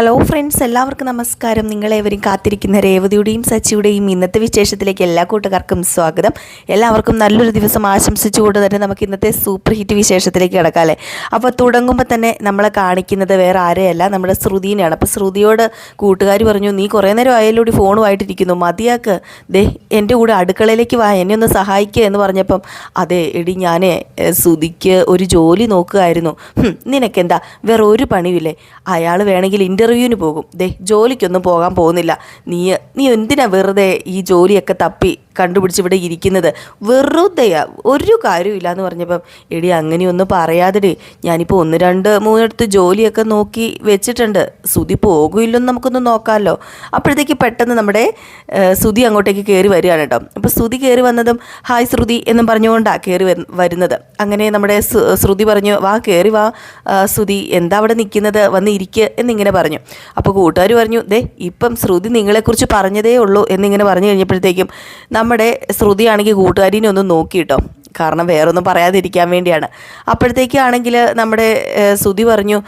Hello friends എല്ലാവർക്കും നമസ്കാരം. നിങ്ങളേവരും കാത്തിരിക്കുന്ന രേവതിയുടെയും സച്ചിയുടെയും ഇന്നത്തെ വിശേഷത്തിലേക്ക് എല്ലാ കൂട്ടുകാർക്കും സ്വാഗതം. എല്ലാവർക്കും നല്ലൊരു ദിവസം ആശംസിച്ചുകൊണ്ട് തന്നെ നമുക്ക് ഇന്നത്തെ സൂപ്പർ ഹിറ്റ് വിശേഷത്തിലേക്ക് കിടക്കാം അല്ലേ? അപ്പോൾ തുടങ്ങുമ്പോൾ തന്നെ നമ്മളെ കാണിക്കുന്നത് വേറെ ആരെയല്ല നമ്മുടെ ശ്രുതിനെയാണ്. അപ്പോൾ ശ്രുതിയോട് കൂട്ടുകാർ പറഞ്ഞു നീ കുറേ നേരം ആയാലൂടി ഫോണുമായിട്ടിരിക്കുന്നു മതിയാക്ക്. ദേ എന്റെ കൂടെ അടുക്കളയിലേക്ക് വാ. എന്നെ ഒന്ന് സഹായിക്കുക എന്ന് പറഞ്ഞപ്പം അതെ എടി ഞാൻ ശ്രുതിക്ക് ഒരു ജോലി നോക്കുകയായിരുന്നു. നിനക്കെന്താ? വേറെ ഒരു പണിയില്ലേ അയാൾ വേണമെങ്കിൽ ഇന്റർവ്യൂവിന് പോകും. ദേ ജോലിക്കൊന്നും പോകാൻ പോകുന്നില്ല. നീ നീ എന്തിനാ വെറുതെ ഈ ജോലിയൊക്കെ തപ്പി കണ്ടുപിടിച്ച് ഇവിടെ ഇരിക്കുന്നത്. വെറുതെയാ ഒരു കാര്യമില്ല എന്ന് പറഞ്ഞപ്പം എടി അങ്ങനെയൊന്നും പറയാതെടി. ഞാനിപ്പോൾ ഒന്ന് രണ്ട് മൂന്നിടത്ത് ജോലിയൊക്കെ നോക്കി വെച്ചിട്ടുണ്ട്. സുതി പോകുമില്ലെന്ന് നമുക്കൊന്ന് നോക്കാമല്ലോ അപ്പോഴത്തേക്ക് പെട്ടെന്ന് നമ്മുടെ സുതി അങ്ങോട്ടേക്ക് കയറി വരികയാണ് കേട്ടോ. അപ്പോൾ സുതി കയറി വന്നതും ഹായ് ശ്രുതി എന്നും പറഞ്ഞുകൊണ്ടാണ് കയറി വരു- വരുന്നത്. അങ്ങനെ നമ്മുടെ ശ്രുതി പറഞ്ഞു വാ കയറി വാ. ശ്രുതി എന്താ അവിടെ നിൽക്കുന്നത്? വന്ന് ഇരിക്കുക എന്നിങ്ങനെ പറഞ്ഞു. അപ്പോൾ കൂട്ടുകാർ പറഞ്ഞു ദേ ഇപ്പം ശ്രുതി നിങ്ങളെക്കുറിച്ച് പറഞ്ഞതേ ഉള്ളൂ എന്നിങ്ങനെ പറഞ്ഞു കഴിഞ്ഞപ്പോഴത്തേക്കും നമ്മുടെ ശ്രുതിയാണെങ്കിൽ കൂട്ടുകാരിനെ ഒന്ന് നോക്കിയിട്ടോ? കാരണം വേറൊന്നും പറയാതിരിക്കാൻ വേണ്ടിയാണ്. അപ്പോഴത്തേക്കാണെങ്കിൽ നമ്മുടെ സുതി പറഞ്ഞു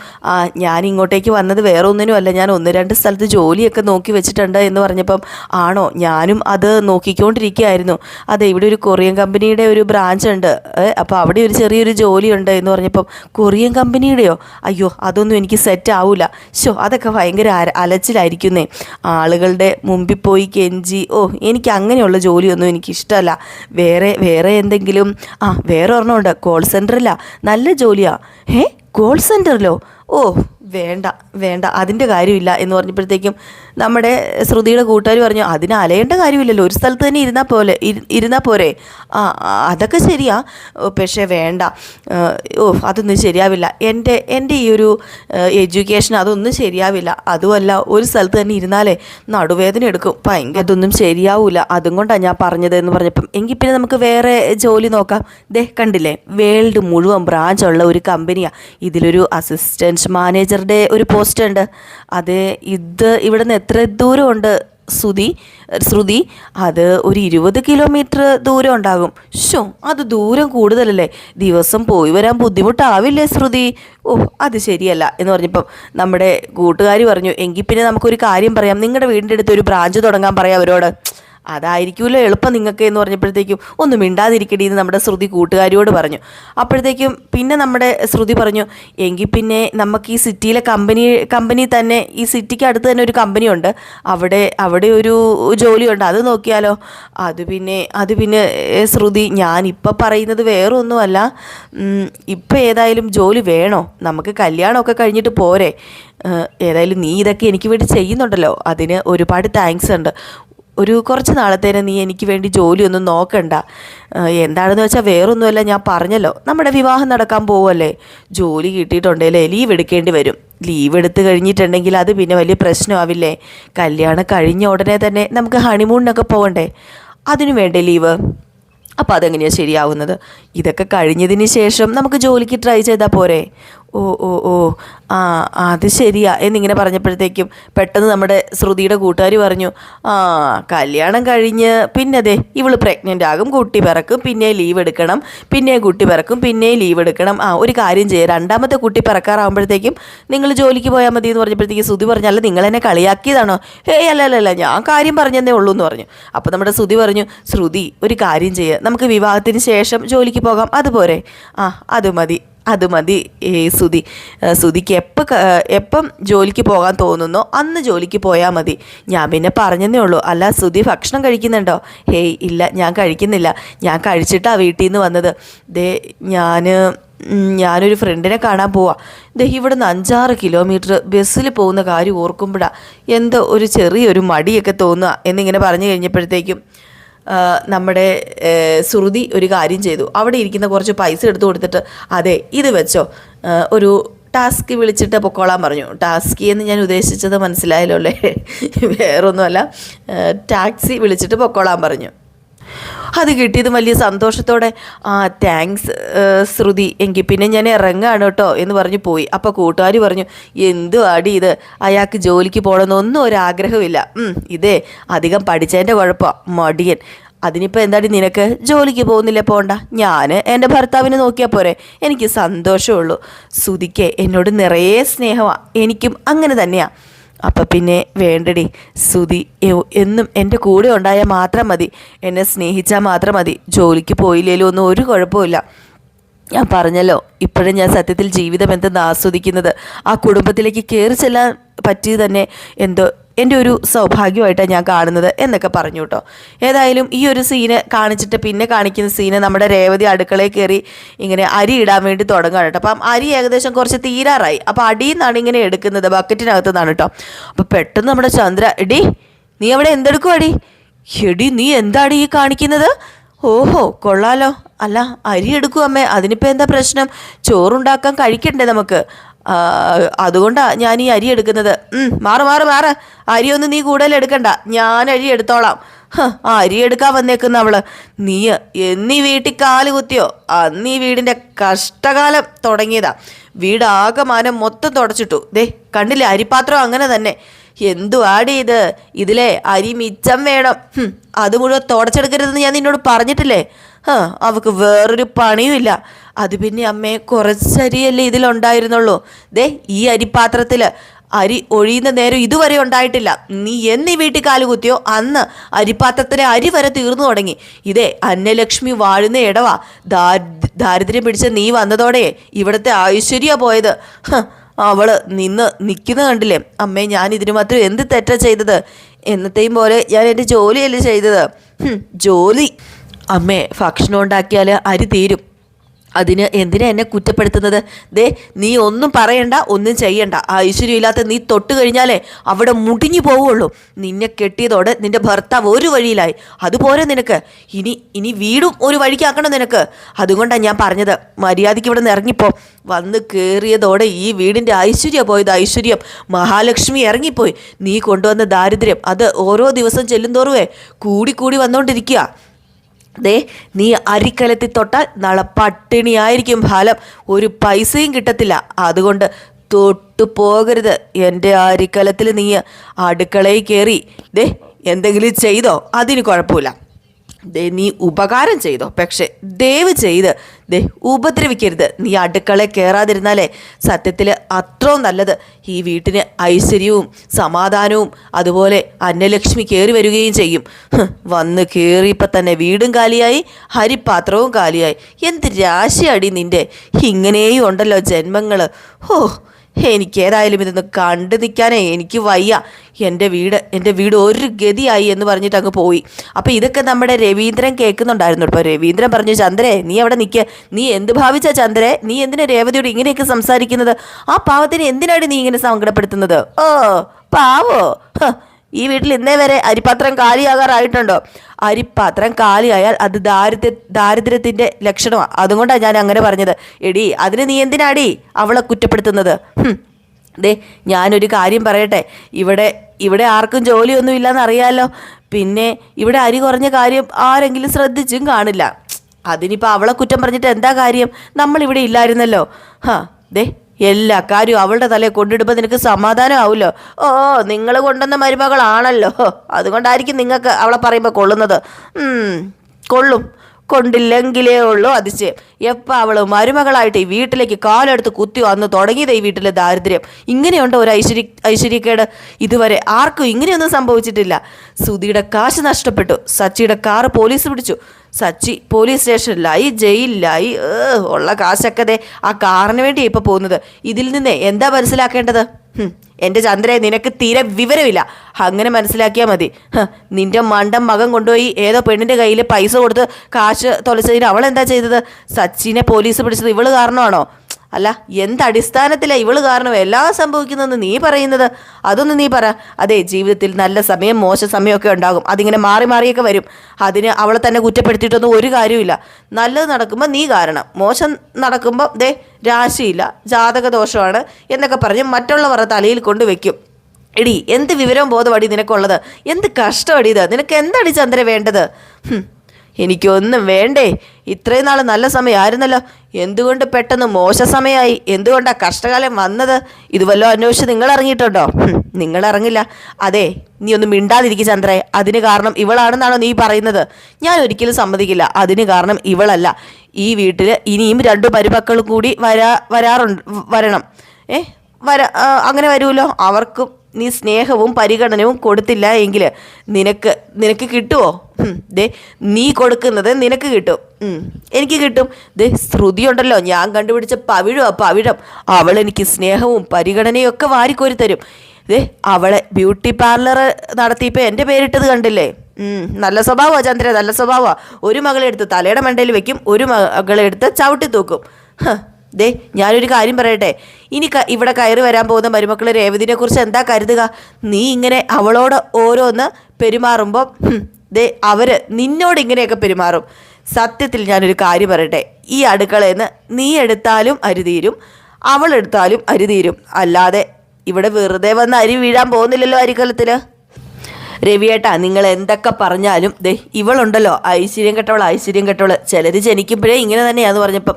ഞാൻ ഇങ്ങോട്ടേക്ക് വന്നത് വേറെ ഒന്നിനും അല്ല. ഞാൻ ഒന്ന് രണ്ട് സ്ഥലത്ത് ജോലിയൊക്കെ നോക്കി വെച്ചിട്ടുണ്ട് എന്ന് പറഞ്ഞപ്പം ആണോ? ഞാനും അത് നോക്കിക്കൊണ്ടിരിക്കുകയായിരുന്നു. അതെ ഇവിടെ ഒരു കൊറിയൻ കമ്പനിയുടെ ഒരു ബ്രാഞ്ച് ഉണ്ട്. അപ്പോൾ അവിടെ ഒരു ചെറിയൊരു ജോലിയുണ്ട് എന്ന് പറഞ്ഞപ്പം കൊറിയൻ കമ്പനിയുടെയോ? അയ്യോ അതൊന്നും എനിക്ക് സെറ്റ് ആവില്ല ഷോ അതൊക്കെ ഭയങ്കര അലച്ചിലായിരിക്കുന്നേ. ആളുകളുടെ മുമ്പിൽ പോയി കെഞ്ചി. ഓ എനിക്ക് അങ്ങനെയുള്ള ജോലിയൊന്നും എനിക്കിഷ്ടമല്ല വേറെ വേറെ എന്തെങ്കിലും ആ വേറെ ഒരെണ്ണമുണ്ട് കോൾ സെന്ററിലാണ് നല്ല ജോലിയാ. ഏ കോൾ സെന്ററിലോ ഓ വേണ്ട വേണ്ട അതിന്റെ കാര്യമില്ല എന്ന് പറഞ്ഞപ്പോഴത്തേക്കും നമ്മുടെ ശ്രുതിയുടെ കൂട്ടുകാർ പറഞ്ഞു അതിന് അലയേണ്ട കാര്യമില്ലല്ലോ ഒരു സ്ഥലത്ത് തന്നെ ഇരുന്നാൽ പോലെ ഇരു- ഇരുന്നാൽ പോരെ. ആ അതൊക്കെ ശരിയാ. പക്ഷേ വേണ്ട. ഓ അതൊന്നും ശരിയാവില്ല. എന്റെ എന്റെ ഈ ഒരു എഡ്യൂക്കേഷൻ അതൊന്നും ശരിയാവില്ല. അതുമല്ല ഒരു സ്ഥലത്ത് തന്നെ ഇരുന്നാലേ നടുവേദന എടുക്കും. ഭയങ്കര അതൊന്നും ശരിയാവില്ല അതും കൊണ്ടാണ് ഞാൻ പറഞ്ഞത് എന്ന് പറഞ്ഞപ്പം എങ്കിൽ പിന്നെ നമുക്ക് വേറെ ജോലി നോക്കാം. ദേ കണ്ടില്ലേ? വേൾഡ് മുഴുവൻ ബ്രാഞ്ച് ഉള്ള ഒരു കമ്പനിയാണ് ഇതിലൊരു അസിസ്റ്റന്റ് മാനേജറുടെ ഒരു പോസ്റ്റ് ഉണ്ട്. അത് ഇത് ഇവിടെ നിന്ന് എത്ര ദൂരമുണ്ട് ശ്രുതി ശ്രുതി അത് ഒരു ഇരുപത് കിലോമീറ്റർ ദൂരം ഉണ്ടാകും. ഷോ അത് ദൂരം കൂടുതലല്ലേ? ദിവസം പോയി വരാൻ ബുദ്ധിമുട്ടാവില്ലേ ശ്രുതി? ഓ അത് ശരിയല്ല എന്ന് പറഞ്ഞപ്പം നമ്മുടെ കൂട്ടുകാർ പറഞ്ഞു എങ്കിൽ പിന്നെ നമുക്കൊരു കാര്യം പറയാം. നിങ്ങളുടെ വീടിന്റെ അടുത്ത് ഒരു ബ്രാഞ്ച് തുടങ്ങാൻ പറയാം അവരോട്. അതായിരിക്കുമല്ലോ എളുപ്പം നിങ്ങൾക്ക് എന്ന് പറഞ്ഞപ്പോഴത്തേക്കും ഒന്നും മിണ്ടാതിരിക്കടി എന്ന് നമ്മുടെ ശ്രുതി കൂട്ടുകാരിയോട് പറഞ്ഞു. അപ്പോഴത്തേക്കും പിന്നെ നമ്മുടെ ശ്രുതി പറഞ്ഞു എങ്കിൽ പിന്നെ നമുക്ക് ഈ സിറ്റിയിലെ കമ്പനി കമ്പനി തന്നെ ഈ സിറ്റിക്ക് അടുത്ത് തന്നെ ഒരു കമ്പനി ഉണ്ട് അവിടെ അവിടെ ഒരു ജോലിയുണ്ട്. അത് നോക്കിയാലോ? അത് പിന്നെ അത് പിന്നെ ശ്രുതി ഇപ്പം പറയുന്നത് വേറെ ഒന്നുമല്ല ഇപ്പം ഏതായാലും ജോലി വേണോ? നമുക്ക് കല്യാണമൊക്കെ കഴിഞ്ഞിട്ട് പോരെ. ഏതായാലും നീ ഇതൊക്കെ എനിക്ക് വേണ്ടി ചെയ്യുന്നുണ്ടല്ലോ. അതിന് ഒരുപാട് താങ്ക്സ് ഉണ്ട്. ഒരു കുറച്ച് നാളത്തേന് നീ എനിക്ക് വേണ്ടി ജോലിയൊന്നും നോക്കണ്ട. എന്താണെന്ന് വെച്ചാൽ വേറൊന്നുമല്ല ഞാൻ പറഞ്ഞല്ലോ. നമ്മുടെ വിവാഹം നടക്കാൻ പോവല്ലേ ജോലി കിട്ടിയിട്ടുണ്ടെങ്കിലേ ലീവ് എടുക്കേണ്ടി വരും. ലീവ് എടുത്ത് കഴിഞ്ഞിട്ടുണ്ടെങ്കിൽ അത് പിന്നെ വലിയ പ്രശ്നമാവില്ലേ? കല്യാണം കഴിഞ്ഞ ഉടനെ തന്നെ നമുക്ക് ഹണിമൂണിനൊക്കെ പോകണ്ടേ? അതിനു വേണ്ടേ ലീവ് അപ്പോൾ അതെങ്ങനെയാണ് ശരിയാവുന്നത്? ഇതൊക്കെ കഴിഞ്ഞതിന് ശേഷം നമുക്ക് ജോലിക്ക് ട്രൈ ചെയ്താൽ പോരെ. ഓ ഓ ഓ. ആ അത് ശരിയാ എന്നിങ്ങനെ പറഞ്ഞപ്പോഴത്തേക്കും പെട്ടെന്ന് നമ്മുടെ ശ്രുതിയുടെ കൂട്ടുകാർ പറഞ്ഞു ആ കല്യാണം കഴിഞ്ഞ് പിന്നെ അതെ ഇവൾ പ്രഗ്നന്റ് ആകും കുട്ടി പിറക്കും പിന്നെ ലീവ് എടുക്കണം പിന്നെ കുട്ടി പിറക്കും പിന്നെ ലീവ് എടുക്കണം. ആ ഒരു കാര്യം ചെയ്യുക രണ്ടാമത്തെ കുട്ടി പിറക്കാറാകുമ്പോഴത്തേക്കും നിങ്ങൾ ജോലിക്ക് പോയാൽ മതി എന്ന് പറഞ്ഞപ്പോഴത്തേക്ക് ശ്രുതി പറഞ്ഞു അല്ല നിങ്ങൾ എന്നെ കളിയാക്കിയതാണോ? ഏയ് അല്ല അല്ല അല്ല ഞാൻ കാര്യം പറഞ്ഞതേ ഉള്ളൂ എന്ന് പറഞ്ഞു. അപ്പോൾ നമ്മുടെ ശ്രുതി പറഞ്ഞു ശ്രുതി ഒരു കാര്യം ചെയ്യുക നമുക്ക് വിവാഹത്തിന് ശേഷം ജോലിക്ക് പോകാം അതുപോരെ ആ അത് മതി. അത് മതി. സുതി സുതിക്ക് എപ്പോൾ എപ്പം ജോലിക്ക് പോകാൻ തോന്നുന്നോ അന്ന് ജോലിക്ക് പോയാൽ മതി. ഞാൻ പിന്നെ പറഞ്ഞതേ ഉള്ളൂ. അല്ല സുതി ഭക്ഷണം കഴിക്കുന്നുണ്ടോ? ഹേയ് ഇല്ല ഞാൻ കഴിക്കുന്നില്ല. ഞാൻ കഴിച്ചിട്ടാണ് വീട്ടിൽ നിന്ന് വന്നത്. ദേ ഞാൻ ഞാനൊരു ഫ്രണ്ടിനെ കാണാൻ പോവാ. ദേ ഇവിടെ നിന്ന് അഞ്ചാറ് കിലോമീറ്റർ ബസ്സിൽ പോകുന്ന കാര്യം ഓർക്കുമ്പോഴാണ് എന്തോ ഒരു ചെറിയൊരു മടിയൊക്കെ തോന്നുക എന്നിങ്ങനെ പറഞ്ഞു കഴിഞ്ഞപ്പോഴത്തേക്കും നമ്മുടെ ശ്രുതി ഒരു കാര്യം ചെയ്തു. അവിടെ ഇരിക്കുന്ന കുറച്ച് പൈസ എടുത്തു കൊടുത്തിട്ട് അതെ ഇത് വെച്ചോ. ഒരു ടാസ്കി വിളിച്ചിട്ട് പൊക്കോളാൻ പറഞ്ഞു. ടാസ്കി എന്ന് ഞാൻ ഉദ്ദേശിച്ചത് മനസ്സിലായല്ലോ അല്ലേ? വേറൊന്നുമല്ല. ടാക്സി വിളിച്ചിട്ട് പൊക്കോളാൻ പറഞ്ഞു. അത് കിട്ടിയത് വലിയ സന്തോഷത്തോടെ. ആ താങ്ക്സ് ശ്രുതി. എങ്കിൽ പിന്നെ ഞാൻ ഇറങ്ങാണ് കേട്ടോ എന്ന് പറഞ്ഞു പോയി. അപ്പോൾ കൂട്ടുകാർ പറഞ്ഞു എന്തു ആടി ഇത്? അയാൾക്ക് ജോലിക്ക് പോകണമെന്നൊന്നും ഒരാഗ്രഹമില്ല ഇതേ അധികം പഠിച്ചതിന്റെ കുഴപ്പം മടിയൻ. അതിനിപ്പോൾ എന്താടി നിനക്ക്? ജോലിക്ക് പോകുന്നില്ല പോണ്ട. ഞാൻ എന്റെ ഭർത്താവിനെ നോക്കിയാൽ പോരെ. എനിക്ക് സന്തോഷമുള്ളൂ. സുതിക്ക് എന്നോട് നിറയെ സ്നേഹമാണ് എനിക്കും അങ്ങനെ തന്നെയാണ് അപ്പം പിന്നെ വേണ്ടടി സുതി എന്നും എന്റെ കൂടെ ഉണ്ടായാൽ മാത്രം മതി. എന്നെ സ്നേഹിച്ചാൽ മാത്രം മതി. ജോലിക്ക് പോയില്ലേലും ഒന്നും ഒരു കുഴപ്പമില്ല ഞാൻ പറഞ്ഞല്ലോ ഇപ്പോഴും ഞാൻ സത്യത്തിൽ ജീവിതം എന്തെന്ന് ആസ്വദിക്കുന്നത്. ആ കുടുംബത്തിലേക്ക് കയറി ചെല്ലാൻ പറ്റി തന്നെ എന്തോ എന്റെ ഒരു സൗഭാഗ്യമായിട്ടാണ് ഞാൻ കാണുന്നത് എന്നൊക്കെ പറഞ്ഞു കേട്ടോ. ഏതായാലും ഈ ഒരു സീന് കാണിച്ചിട്ട് പിന്നെ കാണിക്കുന്ന സീന് നമ്മുടെ രേവതി അടുക്കളയിൽ കയറി ഇങ്ങനെ അരി ഇടാൻ വേണ്ടി തുടങ്ങുകയാണ് കേട്ടോ. അപ്പം അരി ഏകദേശം കുറച്ച് തീരാറായി. അപ്പോൾ അടിയിൽ നിന്നാണ് ഇങ്ങനെ എടുക്കുന്നത് ബക്കറ്റിനകത്ത് നിന്നാണ് കേട്ടോ. അപ്പോൾ പെട്ടെന്ന് നമ്മുടെ ചന്ദ്ര എടി നീ അവിടെ എന്തെടുക്കും അടി എടി നീ എന്താടി ഈ കാണിക്കുന്നത്? ഓഹോ കൊള്ളാലോ. അല്ല അരി എടുക്കും അമ്മേ. അതിനിപ്പോൾ എന്താ പ്രശ്നം? ചോറുണ്ടാക്കാൻ കഴിക്കണ്ടേ നമുക്ക്? ആ, അതുകൊണ്ടാ ഞാൻ ഈ അരി എടുക്കുന്നത്. മാറ് മാറ് മാറ്. അരിയൊന്നും നീ കൂടുതൽ എടുക്കണ്ട. ഞാൻ അരി എടുത്തോളാം. ആ അരി എടുക്കാൻ വന്നേക്കുന്ന അവൾ. നീ എന്നീ വീട്ടിൽ കാൽ കുത്തിയോ? അന്ന് ഈ വീടിന്റെ കഷ്ടകാലം തുടങ്ങിയതാ. വീടാകെ മാനം മൊത്തം തുടച്ചിട്ടു. ദേ കണ്ടില്ലേ അരിപ്പാത്രം അങ്ങനെ തന്നെ. എന്തു ആടി ഇത്? ഇതിലെ അരി മിച്ചം വേണം. അത് മുഴുവൻ തുടച്ചെടുക്കരുതെന്ന് ഞാൻ നിന്നോട് പറഞ്ഞിട്ടില്ലേ? അവക്ക് വേറൊരു പണിയും ഇല്ല അത് പിന്നെ അമ്മേ കുറച്ചരിയല്ലേ ഇതിലുണ്ടായിരുന്നുള്ളൂ. ദേ ഈ അരിപ്പാത്രത്തിൽ അരി ഒഴിയുന്ന നേരം ഇതുവരെ ഉണ്ടായിട്ടില്ല. നീ എന്നീ വീട്ടിൽ കാൽ കുത്തിയോ? അന്ന് അരിപാത്രത്തിലെ അരി വരെ തീർന്നു തുടങ്ങി. ഇതേ അന്നലക്ഷ്മി വാഴുന്ന ഇടവാ. ദാരിദ്ര്യം പിടിച്ച നീ വന്നതോടെ ഇവിടുത്തെ ഐശ്വര്യ പോയത്. അവൾ നിന്ന് നിൽക്കുന്ന കണ്ടില്ലേ? അമ്മേ ഞാൻ ഇതിന് മാത്രം എന്ത് തെറ്റ ചെയ്തത്? എന്നത്തെയും പോലെ ഞാൻ എന്റെ ജോലിയല്ലേ ചെയ്തത്. ജോലി. അമ്മേ ഭക്ഷണം ഉണ്ടാക്കിയാൽ അരി തീരും. അതിന് എന്തിനാ എന്നെ കുറ്റപ്പെടുത്തുന്നത്? ദേ നീ ഒന്നും പറയണ്ട ഒന്നും ചെയ്യണ്ട. ആ ഐശ്വര്യമില്ലാത്ത നീ തൊട്ട് കഴിഞ്ഞാലേ അവിടെ മുടിഞ്ഞു പോവുള്ളൂ. നിന്നെ കെട്ടിയതോടെ നിന്റെ ഭർത്താവ് ഒരു വഴിയിലായി. അതുപോലെ നിനക്ക്. ഇനി ഇനി വീടും ഒരു വഴിക്കാക്കണം നിനക്ക്. അതുകൊണ്ടാണ് ഞാൻ പറഞ്ഞത്. മര്യാദയ്ക്ക് ഇവിടെ നിന്ന് ഇറങ്ങിപ്പോ. വന്ന് കയറിയതോടെ ഈ വീടിന്റെ ഐശ്വര്യം പോയത്. ഐശ്വര്യം. മഹാലക്ഷ്മി ഇറങ്ങിപ്പോയി. നീ കൊണ്ടുവന്ന ദാരിദ്ര്യം. അത് ഓരോ ദിവസം ചെല്ലുന്തോറുവേ കൂടി കൂടി വന്നുകൊണ്ടിരിക്കുക ദേ നീ അരിക്കലത്തിൽ തൊട്ടാൽ നാളെ പട്ടിണിയായിരിക്കും ഫലം. ഒരു പൈസയും കിട്ടത്തില്ല. അതുകൊണ്ട് തൊട്ടു പോകരുത്. എന്റെ അരിക്കലത്തിൽ നീ അടുക്കളയിൽ കയറി ദേ എന്തെങ്കിലും ചെയ്തോ? അതിന് കുഴപ്പമില്ല. ദേ നീ ഉപകാരം ചെയ്തോ. പക്ഷെ ദയവ് ചെയ്ത് ദേ ഉപദ്രവിക്കരുത്. നീ അടുക്കളയിൽ കയറാതിരുന്നാലേ സത്യത്തിൽ അത്രയും നല്ലത്. ഈ വീട്ടിന് ഐശ്വര്യവും സമാധാനവും അതുപോലെ അന്നലക്ഷ്മി കയറി വരികയും ചെയ്യും. വന്ന് കയറിയപ്പോൾ തന്നെ വീടും കാലിയായി ഹരിപാത്രവും കാലിയായി. എന്ത് രാശിയടി നിന്റെ ഇങ്ങനെയും ഉണ്ടല്ലോ ജന്മങ്ങൾ ഹോ എനിക്ക് ഏതായാലും ഇതൊന്ന് കണ്ടു നിൽക്കാനേ എനിക്ക് വയ്യ. എന്റെ വീട് എന്റെ വീട് ഒരു ഗതിയായി എന്ന് പറഞ്ഞിട്ട് അങ്ങ് പോയി. അപ്പോൾ ഇതൊക്കെ നമ്മുടെ രവീന്ദ്രൻ കേൾക്കുന്നുണ്ടായിരുന്നു ഇപ്പോൾ രവീന്ദ്രൻ പറഞ്ഞു ചന്ദ്രേ നീ അവിടെ നിൽക്കുക നീ എന്ത് ഭാവിച്ച ചന്ദ്രേ? നീ എന്തിനാ രേവതിയോട് ഇങ്ങനെയൊക്കെ സംസാരിക്കുന്നത്? ആ പാവത്തിന് എന്തിനാണ് നീ ഇങ്ങനെ സങ്കടപ്പെടുത്തുന്നത്? ഓ പാവോ? ഈ വീട്ടിൽ ഇന്നേ വരെ അരിപ്പാത്രം കാലിയാകാറായിട്ടുണ്ടോ? അരിപ്പാത്രം കാലിയായാൽ അത് ദാരിദ്ര്യ ദാരിദ്ര്യത്തിന്റെ ലക്ഷണമാണ് അതുകൊണ്ടാണ് ഞാൻ അങ്ങനെ പറഞ്ഞത്. എടി അതിന് നീ എന്തിനാടി അവളെ കുറ്റപ്പെടുത്തുന്നത്. ദേ ഞാനൊരു കാര്യം പറയട്ടെ. ഇവിടെ ഇവിടെ ആർക്കും ജോലിയൊന്നും ഇല്ലെന്ന് അറിയാലോ പിന്നെ ഇവിടെ അരി കുറഞ്ഞ കാര്യം ആരെങ്കിലും ശ്രദ്ധിച്ചും കാണില്ല. അതിനിപ്പോൾ അവളെ കുറ്റം പറഞ്ഞിട്ട് എന്താ കാര്യം? നമ്മളിവിടെ ഇല്ലായിരുന്നല്ലോ. ഹാ ദേ. എല്ലാ കാര്യവും അവളുടെ തലയെ കൊണ്ടിടുമ്പോൾ നിനക്ക് സമാധാനമാവുമല്ലോ ഓ നിങ്ങൾ കൊണ്ടുവന്ന മരുമകളാണല്ലോ. അതുകൊണ്ടായിരിക്കും നിങ്ങൾക്ക് അവളെ പറയുമ്പോൾ കൊള്ളുന്നത്. കൊള്ളും. കൊണ്ടില്ലെങ്കിലേ ഉള്ളൂ അതിശയം. എപ്പോൾ അവൾ മരുമകളായിട്ട് ഈ വീട്ടിലേക്ക് കാലെടുത്ത് കുത്തി വന്ന് തുടങ്ങിയത് ഈ വീട്ടിലെ ദാരിദ്ര്യം? ഇങ്ങനെയുണ്ടോ ഒരു ഐശ്വര്യ ഐശ്വര്യക്കേട്? ഇതുവരെ ആർക്കും ഇങ്ങനെയൊന്നും സംഭവിച്ചിട്ടില്ല. സുധിയുടെ കാശ് നഷ്ടപ്പെട്ടു. സച്ചിയുടെ കാറ് പോലീസ് പിടിച്ചു. സച്ചി പോലീസ് സ്റ്റേഷനിലായി ജയിലിലായി ഉള്ള കാശൊക്കെ ആ കാറിന് വേണ്ടി ഇപ്പോൾ പോകുന്നത്. ഇതിൽ നിന്ന് എന്താ മനസ്സിലാക്കേണ്ടത്? എന്റെ ചന്ദ്രയെ നിനക്ക് തീരെ വിവരമില്ല. അങ്ങനെ മനസ്സിലാക്കിയാൽ മതി. നിന്റെ മണ്ടം മകൻ കൊണ്ടുപോയി ഏതോ പെണ്ണിന്റെ കയ്യിൽ പൈസ കൊടുത്ത് കാശ് തൊലച്ചതിന് അവൾ എന്താ ചെയ്തത്? സച്ചിനെ പോലീസ് പിടിച്ചത് ഇവൾ കാരണമാണോ? അല്ല എന്തടിസ്ഥാനത്തിലാണ് ഇവൾ കാരണം എല്ലാം സംഭവിക്കുന്നതെന്ന് നീ പറയുന്നത്? അതൊന്ന് നീ പറ. അതെ ജീവിതത്തിൽ നല്ല സമയം മോശ സമയമൊക്കെ ഉണ്ടാകും. അതിങ്ങനെ മാറി മാറിയൊക്കെ വരും. അതിന് അവളെ തന്നെ കുറ്റപ്പെടുത്തിയിട്ടൊന്നും ഒരു കാര്യമില്ല നല്ലത് നടക്കുമ്പോൾ നീ കാരണം. മോശം നടക്കുമ്പോൾ ദേ രാശിയില്ല ജാതക ദോഷമാണ് എന്നൊക്കെ പറഞ്ഞ് മറ്റുള്ളവരുടെ തലയിൽ കൊണ്ട് വെക്കും. എടി എന്ത് വിവരവും ബോധമടി നിനക്കുള്ളത്? എന്ത് കഷ്ടമടി ഇത്? നിനക്ക് എന്താടി ചന്ദ്ര വേണ്ടത്. എനിക്കൊന്നും വേണ്ടേ. ഇത്രയും നാൾ നല്ല സമയമായിരുന്നല്ലോ. എന്തുകൊണ്ട് പെട്ടെന്ന് മോശ സമയമായി? എന്തുകൊണ്ടാണ് കഷ്ടകാലം വന്നത്? ഇത് വല്ലോ അന്വേഷിച്ച് നിങ്ങൾ ഇറങ്ങിയിട്ടുണ്ടോ നിങ്ങൾ ഇറങ്ങില്ല അതെ നീ ഒന്നും മിണ്ടാതിരിക്കും ചന്ദ്രേ. അതിന് കാരണം ഇവളാണെന്നാണോ നീ പറയുന്നത്? ഞാൻ ഒരിക്കലും സമ്മതിക്കില്ല. അതിന് കാരണം ഇവളല്ല. ഈ വീട്ടിൽ ഇനിയും രണ്ടു മരുമക്കളും കൂടി വരാ വരാറുണ്ട് വരണം. ഏ വര അങ്ങനെ വരുമല്ലോ? അവർക്കും നീ സ്നേഹവും പരിഗണനവും കൊടുത്തില്ല എങ്കിൽ നിനക്ക് നിനക്ക് കിട്ടുമോ ദേ നീ കൊടുക്കുന്നത് നിനക്ക് കിട്ടും. എനിക്ക് കിട്ടും. ദേ ശ്രുതിയുണ്ടല്ലോ ഞാൻ കണ്ടുപിടിച്ച പവിഴോ പവിഴം. അവൾ എനിക്ക് സ്നേഹവും പരിഗണനയും ഒക്കെ വാരിക്കോരി തരും. ദേ അവളെ ബ്യൂട്ടി പാർലർ നടത്തിയപ്പോൾ എന്റെ പേരിട്ടത് കണ്ടില്ലേ? നല്ല സ്വഭാവമാണ് ചന്ദ്ര നല്ല സ്വഭാവമാണ് ഒരു മകളെടുത്ത് തലയുടെ മണ്ടയിൽ വെക്കും ഒരു മകളെടുത്ത് ചവിട്ടി തൂക്കും. ദേ ഞാനൊരു കാര്യം പറയട്ടെ. ഇനി ഇവിടെ കയറി വരാൻ പോകുന്ന മരുമക്കൾ രേവതിനെ കുറിച്ച് എന്താ കരുതുക? നീ ഇങ്ങനെ അവളോട് ഓരോന്ന് പെരുമാറുമ്പോൾ ദേ അവർ നിന്നോട് ഇങ്ങനെയൊക്കെ പെരുമാറും. സത്യത്തിൽ ഞാനൊരു കാര്യം പറയട്ടെ. ഈ അടുക്കളയിൽ നിന്ന് നീ എടുത്താലും അരുതീരും അവൾ എടുത്താലും അരുതീരും അല്ലാതെ ഇവിടെ വെറുതെ വന്ന് അരി വീഴാൻ പോകുന്നില്ലല്ലോ അരിക്കലത്തിൽ രവിയേട്ടാ നിങ്ങൾ എന്തൊക്കെ പറഞ്ഞാലും ദേ ഇവളുണ്ടല്ലോ ഐശ്വര്യം കെട്ടവൾ ഐശ്വര്യം കെട്ടവൾ ചിലർ ജനിക്കുമ്പോഴേ ഇങ്ങനെ തന്നെയാന്ന് പറഞ്ഞപ്പം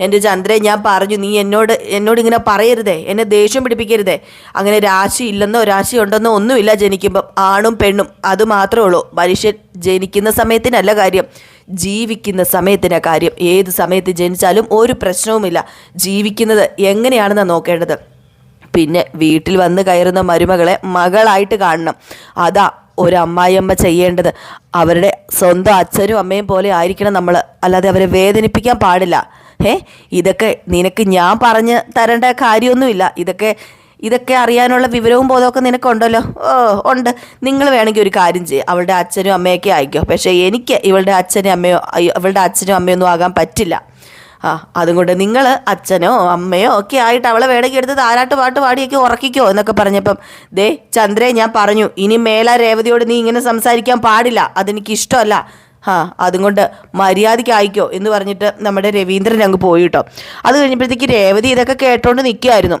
എന്റെ ചന്ദ്രൻ ഞാൻ പറഞ്ഞു നീ എന്നോട് എന്നോട് ഇങ്ങനെ പറയരുതേ എന്നെ ദേഷ്യം പിടിപ്പിക്കരുതേ. അങ്ങനെ രാശി ഇല്ലെന്നോ രാശി ഉണ്ടെന്നോ ഒന്നുമില്ല ജനിക്കുമ്പം ആണും പെണ്ണും. അത് മാത്രമേ ഉള്ളൂ. മനുഷ്യൻ ജനിക്കുന്ന സമയത്തിനല്ല കാര്യം ജീവിക്കുന്ന സമയത്തിനാ കാര്യം. ഏത് സമയത്ത് ജനിച്ചാലും ഒരു പ്രശ്നവുമില്ല. ജീവിക്കുന്നത് എങ്ങനെയാണെന്നാണ് നോക്കേണ്ടത്. പിന്നെ വീട്ടിൽ വന്ന് കയറുന്ന മരുമകളെ മകളായിട്ട് കാണണം. അതാ ഒരു അമ്മായിയമ്മ ചെയ്യേണ്ടത്. അവരുടെ സ്വന്തം അച്ഛനും അമ്മയും പോലെ ആയിരിക്കണം നമ്മൾ അല്ലാതെ അവരെ വേദനിപ്പിക്കാൻ പാടില്ല. ഏ ഇതൊക്കെ നിനക്ക് ഞാൻ പറഞ്ഞ് തരേണ്ട കാര്യമൊന്നുമില്ല. ഇതൊക്കെ ഇതൊക്കെ അറിയാനുള്ള വിവരവും ബോധമൊക്കെ നിനക്കുണ്ടല്ലോ? ഓ ഉണ്ട്. നിങ്ങൾ വേണമെങ്കിൽ ഒരു കാര്യം ചെയ്യുക അവളുടെ അച്ഛനും അമ്മയൊക്കെ ആയിക്കോ. പക്ഷേ എനിക്ക് ഇവളുടെ അച്ഛനും അമ്മയോ ഇവളുടെ അച്ഛനും അമ്മയൊന്നും ആകാൻ പറ്റില്ല. ആ അതുകൊണ്ട് നിങ്ങൾ അച്ഛനോ അമ്മയോ ഒക്കെ ആയിട്ട് അവളെ വേണമെങ്കിൽ എടുത്ത് താരാട്ട് പാട്ട് പാടിയൊക്കെ ഉറക്കിക്കോ എന്നൊക്കെ പറഞ്ഞപ്പം ദേ ചന്ദ്രേ ഞാൻ പറഞ്ഞു ഇനി മേല രേവതിയോട് നീ ഇങ്ങനെ സംസാരിക്കാൻ പാടില്ല. അതെനിക്ക് ഇഷ്ടമല്ല. ആ അതുകൊണ്ട് മര്യാദയ്ക്ക് ആയിക്കോ എന്ന് പറഞ്ഞിട്ട് നമ്മുടെ രവീന്ദ്രൻ അങ്ങ് പോയി കേട്ടോ. അത് കഴിഞ്ഞപ്പോഴത്തേക്ക് രേവതി ഇതൊക്കെ കേട്ടോണ്ട് നിൽക്കുകയായിരുന്നു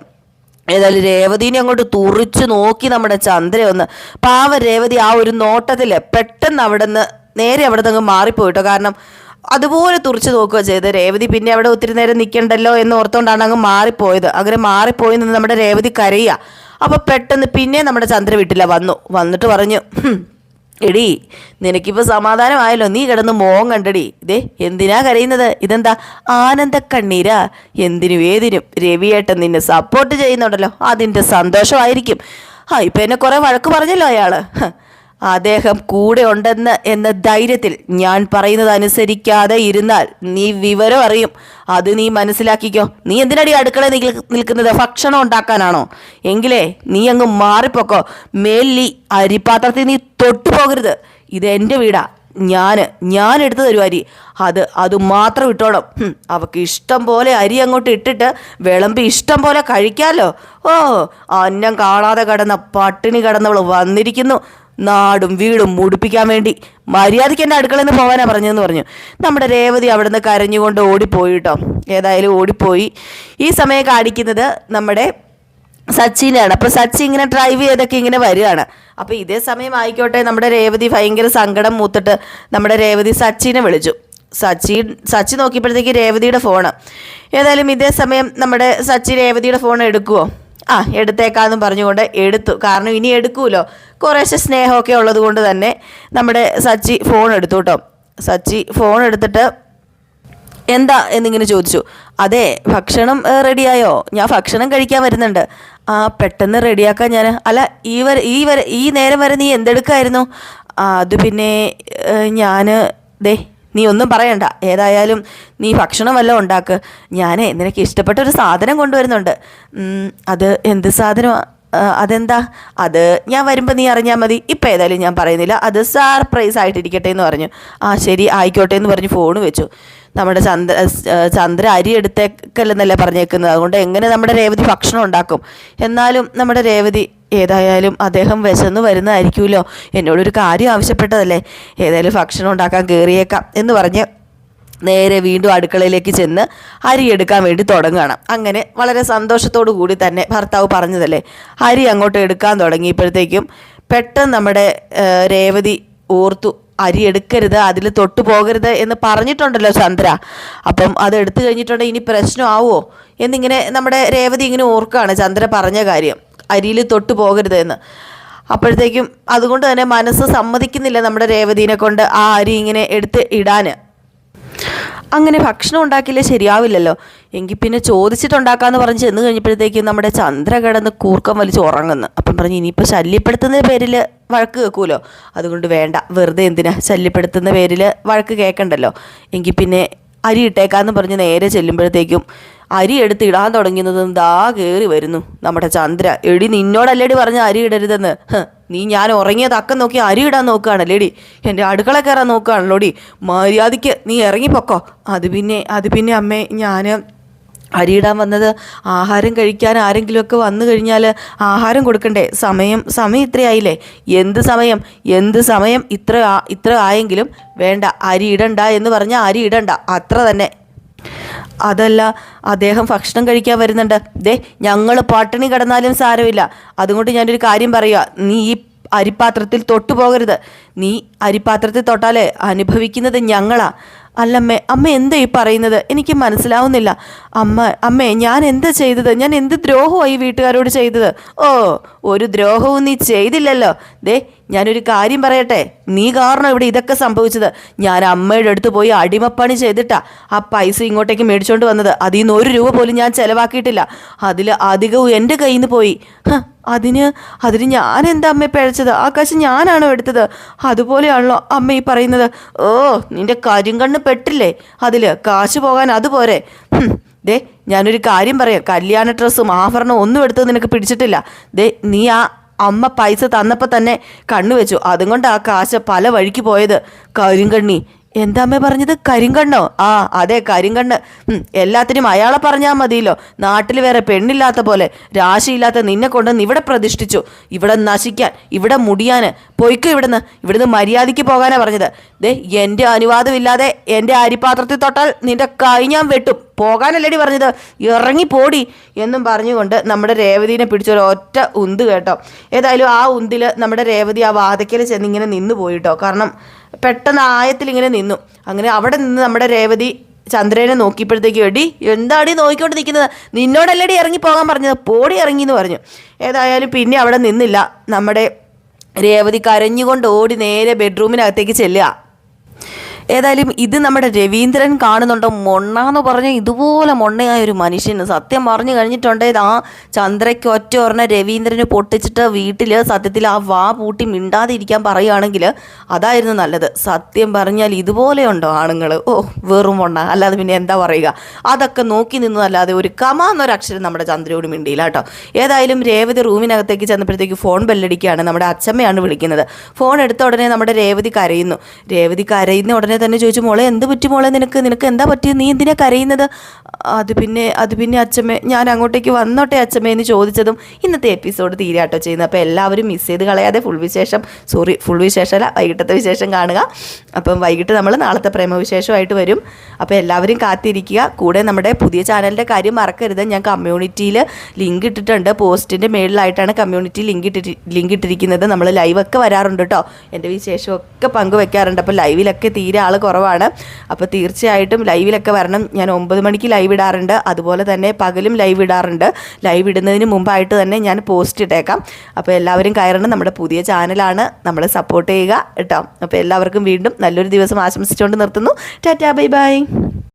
ഏതായാലും രേവതിനെ അങ്ങോട്ട് തുറിച്ചു നോക്കി നമ്മുടെ ചന്ദ്ര ഒന്ന് പാവ രേവതി ആ ഒരു നോട്ടത്തിൽ പെട്ടെന്ന് അവിടെ നിന്ന് നേരെ അവിടെ നിന്ന് അങ്ങ് മാറിപ്പോയിട്ടോ കാരണം അതുപോലെ തുറച്ച് നോക്കുക ചെയ്ത് രേവതി പിന്നെ അവിടെ ഒത്തിരി നേരം നിൽക്കണ്ടല്ലോ എന്ന് ഓർത്തുകൊണ്ടാണ് അങ്ങ് മാറിപ്പോയത്. അങ്ങനെ മാറിപ്പോയി നിന്ന് നമ്മുടെ രേവതി കരയുക അപ്പോൾ പെട്ടെന്ന് പിന്നെ നമ്മുടെ ചന്ദ്ര വീട്ടില വന്നു. വന്നിട്ട് പറഞ്ഞു "ഹും, എടി നിനക്കിപ്പോൾ സമാധാനമായല്ലോ നീ കിടന്ന് മോഹം കണ്ടടി. ഇതേ എന്തിനാ കരയുന്നത്? ഇതെന്താ? ആനന്ദ കണ്ണീരാ എന്തിനും ഏതിനും രവിയേട്ടൻ നിന്നെ സപ്പോർട്ട് ചെയ്യുന്നുണ്ടല്ലോ. അതിന്റെ സന്തോഷമായിരിക്കും. ആ ഇപ്പം എന്നെ കുറേ വഴക്ക് പറഞ്ഞല്ലോ അയാൾ അദ്ദേഹം കൂടെ ഉണ്ടെന്ന് എന്ന ധൈര്യത്തിൽ ഞാൻ പറയുന്നത് അനുസരിക്കാതെ ഇരുന്നാൽ നീ വിവരം അറിയും. അത് നീ മനസ്സിലാക്കിക്കോ. നീ എന്തിനടി അടുക്കള നിൽക്കുന്നത്? ഭക്ഷണം ഉണ്ടാക്കാനാണോ? എങ്കിലേ നീ അങ്ങ് മാറിപ്പോക്കോ. മേലി അരിപാത്രത്തിൽ നീ തൊട്ടു പോകരുത്. ഇത് എന്റെ വീടാ. ഞാൻ ഞാൻ എടുത്തു തരും അരി അത് അത് മാത്രം ഇട്ടോണം. അവക്ക് ഇഷ്ടം പോലെ അരി അങ്ങോട്ട് ഇട്ടിട്ട് വിളമ്പി ഇഷ്ടം പോലെ കഴിക്കാമല്ലോ ഓ അന്നം കാണാതെ കിടന്ന പട്ടിണി കിടന്നവൾ വന്നിരിക്കുന്നു. നാടും വീടും മുടിപ്പിക്കാൻ വേണ്ടി മര്യാദയ്ക്ക് എന്റെ അടുക്കളയിൽ നിന്ന് പോകാനാണ് പറഞ്ഞതെന്ന് പറഞ്ഞു. നമ്മുടെ രേവതി അവിടെ നിന്ന് കരഞ്ഞുകൊണ്ട് ഓടിപ്പോയി കേട്ടോ ഏതായാലും ഓടിപ്പോയി. ഈ സമയം കാണിക്കുന്നത് നമ്മുടെ സച്ചിനാണ് അപ്പോൾ സച്ചി ഇങ്ങനെ ഡ്രൈവ് ചെയ്തൊക്കെ ഇങ്ങനെ വരികയാണ്. അപ്പോൾ ഇതേ സമയം ആയിക്കോട്ടെ നമ്മുടെ രേവതി ഭയങ്കര സങ്കടം മൂത്തിട്ട് നമ്മുടെ രേവതി സച്ചിനെ വിളിച്ചു. സച്ചി സച്ചി നോക്കിയപ്പോഴത്തേക്ക് രേവതിയുടെ ഫോണ് ഏതായാലും ഇതേ സമയം നമ്മുടെ സച്ചി രേവതിയുടെ ഫോൺ എടുക്കുമോ ആ എടുത്തേക്കാന്നും പറഞ്ഞുകൊണ്ട് എടുത്തു. കാരണം ഇനി എടുക്കൂലോ? കുറേശ്ശെ സ്നേഹമൊക്കെ ഉള്ളത് കൊണ്ട് തന്നെ നമ്മുടെ സച്ചി ഫോൺ എടുത്തു കേട്ടോ സച്ചി ഫോൺ എടുത്തിട്ട് എന്താ എന്നിങ്ങനെ ചോദിച്ചു. അതെ ഭക്ഷണം റെഡിയായോ? ഞാൻ ഭക്ഷണം കഴിക്കാൻ വരുന്നുണ്ട്. ആ പെട്ടെന്ന് റെഡിയാക്കാൻ ഞാൻ അല്ല ഈ വരെ ഈ വരെ ഈ നേരം വരെ നീ എന്തെടുക്കായിരുന്നു? അത് പിന്നെ ഞാൻ ദേ നീ ഒന്നും പറയണ്ട. ഏതായാലും നീ ഭക്ഷണം വല്ലതും ഉണ്ടാക്ക്. ഞാനേ നിനക്ക് ഇഷ്ടപ്പെട്ട ഒരു സാധനം കൊണ്ടുവരുന്നുണ്ട്. അത് എന്ത് സാധനം അതെന്താ? അത് ഞാൻ വരുമ്പോൾ നീ അറിഞ്ഞാൽ മതി. ഇപ്പം ഏതായാലും ഞാൻ പറയുന്നില്ല. അത് സർപ്രൈസ് ആയിട്ടിരിക്കട്ടെ എന്ന് പറഞ്ഞു. ആ ശരി ആയിക്കോട്ടെ എന്ന് പറഞ്ഞ് ഫോൺ വെച്ചു. നമ്മുടെ ചന്ദ്ര ചന്ദ്ര അരി എടുത്തേക്കല്ലെന്നല്ലേ പറഞ്ഞേക്കുന്നത്. അതുകൊണ്ട് എങ്ങനെ നമ്മുടെ രേവതി ഭക്ഷണം ഉണ്ടാക്കും? എന്നാലും നമ്മുടെ രേവതി ഏതായാലും അദ്ദേഹം വിശന്ന് വരുന്നതായിരിക്കുമല്ലോ. എന്നോടൊരു കാര്യം ആവശ്യപ്പെട്ടതല്ലേ? ഏതായാലും ഭക്ഷണം ഉണ്ടാക്കാൻ കയറിയേക്കാം എന്ന് പറഞ്ഞ് നേരെ വീണ്ടും അടുക്കളയിലേക്ക് ചെന്ന് അരി എടുക്കാൻ വേണ്ടി തുടങ്ങുകയാണ്. അങ്ങനെ വളരെ സന്തോഷത്തോടു കൂടി തന്നെ ഭർത്താവ് പറഞ്ഞതല്ലേ അരി അങ്ങോട്ട് എടുക്കാൻ തുടങ്ങിയപ്പോഴത്തേക്കും പെട്ടെന്ന് നമ്മുടെ രേവതി ഓർത്തു അരി എടുക്കരുത് അതിൽ തൊട്ടു പോകരുത് എന്ന് പറഞ്ഞിട്ടുണ്ടല്ലോ ചന്ദ്ര. അപ്പം അത് എടുത്തു കഴിഞ്ഞിട്ടുണ്ടെങ്കിൽ ഇനി പ്രശ്നമാവോ എന്നിങ്ങനെ നമ്മുടെ രേവതി ഇങ്ങനെ ഓർക്കുകയാണ് ചന്ദ്ര പറഞ്ഞ കാര്യം. അരിയിൽ തൊട്ടു പോകരുത് എന്ന് അപ്പോഴത്തേക്കും അതുകൊണ്ട് തന്നെ മനസ്സ് സമ്മതിക്കുന്നില്ല നമ്മുടെ രേവതിനെ കൊണ്ട് ആ അരി ഇങ്ങനെ എടുത്ത് ഇടാൻ അങ്ങനെ ഭക്ഷണം ഉണ്ടാക്കിയില്ലേ ശരിയാവില്ലല്ലോ. എങ്കിൽ പിന്നെ ചോദിച്ചിട്ടുണ്ടാക്കാന്ന് പറഞ്ഞ് ചെന്ന് കഴിഞ്ഞപ്പോഴത്തേക്കും നമ്മുടെ ചന്ദ്ര കിടന്ന് കൂർക്കം വലിച്ച് ഉറങ്ങുന്നു. അപ്പം പറഞ്ഞ് ഇനിയിപ്പോൾ ശല്യപ്പെടുത്തുന്ന പേരിൽ വഴക്ക് കേൾക്കുമല്ലോ. അതുകൊണ്ട് വേണ്ട വെറുതെ എന്തിനാ ശല്യപ്പെടുത്തുന്ന പേരിൽ വഴക്ക് കേൾക്കണ്ടല്ലോ. എങ്കിൽ പിന്നെ അരി ഇട്ടേക്കാന്ന് പറഞ്ഞ് നേരെ ചെല്ലുമ്പോഴത്തേക്കും അരി എടുത്ത് ഇടാൻ തുടങ്ങുന്നതും ദാ കയറി വരുന്നു. നമ്മുടെ ചന്ദ്ര എടി നിന്നോടല്ലേടി പറഞ്ഞ അരി ഇടരുതെന്ന്? നീ ഞാൻ ഉറങ്ങിയ തക്കം നോക്കി അരി ഇടാൻ നോക്കുകയാണല്ലേടി എന്റെ അടുക്കള കയറാൻ നോക്കുകയാണല്ലോടി മര്യാദയ്ക്ക് നീ ഇറങ്ങിപ്പോക്കോ അത് പിന്നെ അത് പിന്നെ അമ്മേ ഞാൻ അരിയിടാൻ വന്നത് ആഹാരം കഴിക്കാൻ ആരെങ്കിലുമൊക്കെ വന്നു കഴിഞ്ഞാൽ ആഹാരം കൊടുക്കണ്ടേ? സമയം സമയം ഇത്രയായില്ലേ? എന്ത് സമയം? എന്ത് സമയം? ഇത്ര ഇത്ര ആയെങ്കിലും വേണ്ട അരി ഇടണ്ട എന്ന് പറഞ്ഞാൽ അരി ഇടണ്ട. അത്ര തന്നെ. അതല്ല അദ്ദേഹം ഭക്ഷണം കഴിക്കാൻ വരുന്നുണ്ട്. ദേ ഞങ്ങൾ പട്ടിണി കിടന്നാലും സാരമില്ല. അതുകൊണ്ട് ഞാനൊരു കാര്യം പറയുക. നീ ഈ അരിപ്പാത്രത്തിൽ തൊട്ടു പോകരുത്. നീ അരിപ്പാത്രത്തിൽ തൊട്ടാലേ അനുഭവിക്കുന്നത് ഞങ്ങളാ. അല്ലമ്മേ അമ്മ എന്താ ഈ പറയുന്നത്? എനിക്ക് മനസ്സിലാവുന്നില്ല. അമ്മ അമ്മേ ഞാൻ എന്താ ചെയ്തത്? ഞാൻ എന്ത് ദ്രോഹമായി വീട്ടുകാരോട് ചെയ്തത്? ഓ ഒരു ദ്രോഹവും നീ ചെയ്തില്ലല്ലോ. ദേ ഞാനൊരു കാര്യം പറയട്ടെ? നീ കാരണം ഇവിടെ ഇതൊക്കെ സംഭവിച്ചത്. ഞാൻ അമ്മയുടെ അടുത്ത് പോയി അടിമപ്പണി ചെയ്തിട്ടാ ആ പൈസ ഇങ്ങോട്ടേക്ക് മേടിച്ചോണ്ട് വന്നത്. അതിൽ നിന്ന് ഒരു രൂപ പോലും ഞാൻ ചെലവാക്കിയിട്ടില്ല. അതിൽ അധികവും എന്റെ കയ്യിൽ നിന്ന് പോയി അതിന് അതിന് ഞാൻ എന്താ അമ്മയെ പിഴച്ചത്? ആ കാശ് ഞാനാണോ എടുത്തത്? അതുപോലെയാണല്ലോ അമ്മ ഈ പറയുന്നത്. ഓ നിന്റെ കരിങ്കണ്ണ് പെട്ടില്ലേ? അതിൽ കാശ് പോകാൻ അതുപോരെ ദേ ഞാനൊരു കാര്യം പറയാം. കല്യാണ ഡ്രസ്സും ആഭരണവും ഒന്നും എടുത്തത് നിനക്ക് പിടിച്ചിട്ടില്ല. ദേ നീ ആ അമ്മ പൈസ തന്നപ്പോൾ തന്നെ കണ്ണുവെച്ചു. അതും കൊണ്ട് ആ കാശ പല വഴിക്ക് പോയത്. കരിങ്കണ്ണി എന്താ അമ്മ പറഞ്ഞത്? കരിങ്കണ്ണോ? ആ അതെ കരിങ്കണ്ണ്. എല്ലാത്തിനും അയാളെ പറഞ്ഞാൽ മതിയല്ലോ. നാട്ടിൽ വേറെ പെണ്ണില്ലാത്ത പോലെ രാശിയില്ലാത്ത നിന്നെ കൊണ്ടുവന്ന് ഇവിടെ പ്രതിഷ്ഠിച്ചു. ഇവിടെ നശിക്കാൻ ഇവിടെ മുടിയാൻ പൊയ്ക്കോ ഇവിടുന്ന്? ഇവിടുന്ന് മര്യാദയ്ക്ക് പോകാനാ പറഞ്ഞത്. ദേ എന്റെ അനുവാദമില്ലാതെ എന്റെ അരിപാത്രത്തിൽ തൊട്ടാൽ നിന്റെ കൈ ഞാൻ വെട്ടും. പോകാനല്ലേടി പറഞ്ഞത്? ഇറങ്ങി പോടി എന്നും പറഞ്ഞുകൊണ്ട് നമ്മുടെ രേവതിനെ പിടിച്ചൊരു ഒറ്റ ഉന്ത് കേട്ടോ. ഏതായാലും ആ ഉന്തിൽ നമ്മുടെ രേവതി ആ വാതയ്ക്കൽ ചെന്നിങ്ങനെ നിന്ന് പോയിട്ടോ കാരണം പെട്ടെന്ന് ആയത്തിൽ ഇങ്ങനെ നിന്നു. അങ്ങനെ അവിടെ നിന്ന് നമ്മുടെ രേവതി ചന്ദ്രനെ നോക്കിയപ്പോഴത്തേക്ക് വേണ്ടി എന്താടി നോക്കിക്കൊണ്ട് നിൽക്കുന്നത്? നിന്നോടല്ലടി ഇറങ്ങി പോകാൻ പറഞ്ഞത്? പോടി ഇറങ്ങി എന്ന് പറഞ്ഞു. ഏതായാലും പിന്നെ അവിടെ നിന്നില്ല. നമ്മുടെ രേവതി കരഞ്ഞുകൊണ്ട് ഓടി നേരെ ബെഡ്റൂമിനകത്തേക്ക് ചെല്ലുക. ഏതായാലും ഇത് നമ്മുടെ രവീന്ദ്രൻ കാണുന്നുണ്ടോ. മൊണ്ണ എന്ന് പറഞ്ഞ ഇതുപോലെ മൊണ്ണയായ ഒരു മനുഷ്യന് സത്യം പറഞ്ഞു കഴിഞ്ഞിട്ടുണ്ടേ. ആ ചന്ദ്രയ്ക്ക് ഒറ്റ ഒരെണ്ണം രവീന്ദ്രന് പൊട്ടിച്ചിട്ട് വീട്ടിൽ സത്യത്തിൽ ആ വാ പൂട്ടി മിണ്ടാതിരിക്കാൻ പറയുകയാണെങ്കിൽ അതായിരുന്നു നല്ലത്. സത്യം പറഞ്ഞാൽ ഇതുപോലെയുണ്ടോ ആണുങ്ങൾ ഓ വെറും മൊണ്ണ. അല്ലാതെ പിന്നെ എന്താ പറയുക? അതൊക്കെ നോക്കി നിന്നതല്ലാതെ ഒരു കമ എന്നൊരു അക്ഷരം നമ്മുടെ ചന്ദ്രയോട് മിണ്ടിയില്ല കേട്ടോ. ഏതായാലും രേവതി റൂമിനകത്തേക്ക് ചെന്നപ്പോഴത്തേക്ക് ഫോൺ ബെല്ലടിക്കുകയാണ്. നമ്മുടെ അച്ഛമ്മയാണ് വിളിക്കുന്നത്. ഫോൺ എടുത്ത ഉടനെ നമ്മുടെ രേവതി കരയുന്നു. രേവതി കരയുന്ന ഉടനെ തന്നെ ചോദിച്ചു മോളെ എന്ത് പറ്റി മോളെ നിനക്ക്? നിനക്ക് എന്താ പറ്റിയത് നീ എന്തിനാ കരയുന്നത്? അത് പിന്നെ അത് പിന്നെ അച്ഛമ്മേ ഞാൻ അങ്ങോട്ടേക്ക് വന്നോട്ടെ അച്ഛമ്മേ എന്ന് ചോദിച്ചതും ഇന്നത്തെ എപ്പിസോഡ് തീരാട്ടോ ചെയ്യുന്നത്. അപ്പോൾ എല്ലാവരും മിസ് ചെയ്ത് കളയാതെ ഫുൾ വിശേഷം സോറി ഫുൾ വിശേഷമല്ല വൈകിട്ടത്തെ വിശേഷം കാണുക. അപ്പം വൈകിട്ട് നമ്മൾ നാളത്തെ പ്രേമവിശേഷമായിട്ട് വരും. അപ്പോൾ എല്ലാവരും കാത്തിരിക്കുക. കൂടെ നമ്മുടെ പുതിയ ചാനലിന്റെ കാര്യം മറക്കരുത്. ഞാൻ കമ്മ്യൂണിറ്റിയിൽ ലിങ്ക് ഇട്ടിട്ടുണ്ട്. പോസ്റ്റിന്റെ മേളിലായിട്ടാണ് കമ്മ്യൂണിറ്റി ലിങ്ക് ഇട്ടിട്ട് ലിങ്ക് ഇട്ടിരിക്കുന്നത്. നമ്മൾ ലൈവൊക്കെ വരാറുണ്ട് കേട്ടോ എന്റെ വിശേഷമൊക്കെ പങ്കുവെക്കാറുണ്ട്. അപ്പോൾ ലൈവിലൊക്കെ തീരെ ആൾ കുറവാണ്. അപ്പോൾ തീർച്ചയായിട്ടും ലൈവിലൊക്കെ വരണം. ഞാൻ ഒമ്പത് മണിക്ക് ലൈവ് ഇടാറുണ്ട്. അതുപോലെ തന്നെ പകലും ലൈവ് ഇടാറുണ്ട്. ലൈവ് ഇടുന്നതിന് മുമ്പായിട്ട് തന്നെ ഞാൻ പോസ്റ്റ് ഇട്ടേക്കാം. അപ്പോൾ എല്ലാവരും കയറണം. നമ്മുടെ പുതിയ ചാനലാണ്. നമ്മൾ സപ്പോർട്ട് ചെയ്യുക. കേട്ടോ. അപ്പോൾ എല്ലാവർക്കും വീണ്ടും നല്ലൊരു ദിവസം ആശംസിച്ചുകൊണ്ട് നിർത്തുന്നു. Ta ta bye bye.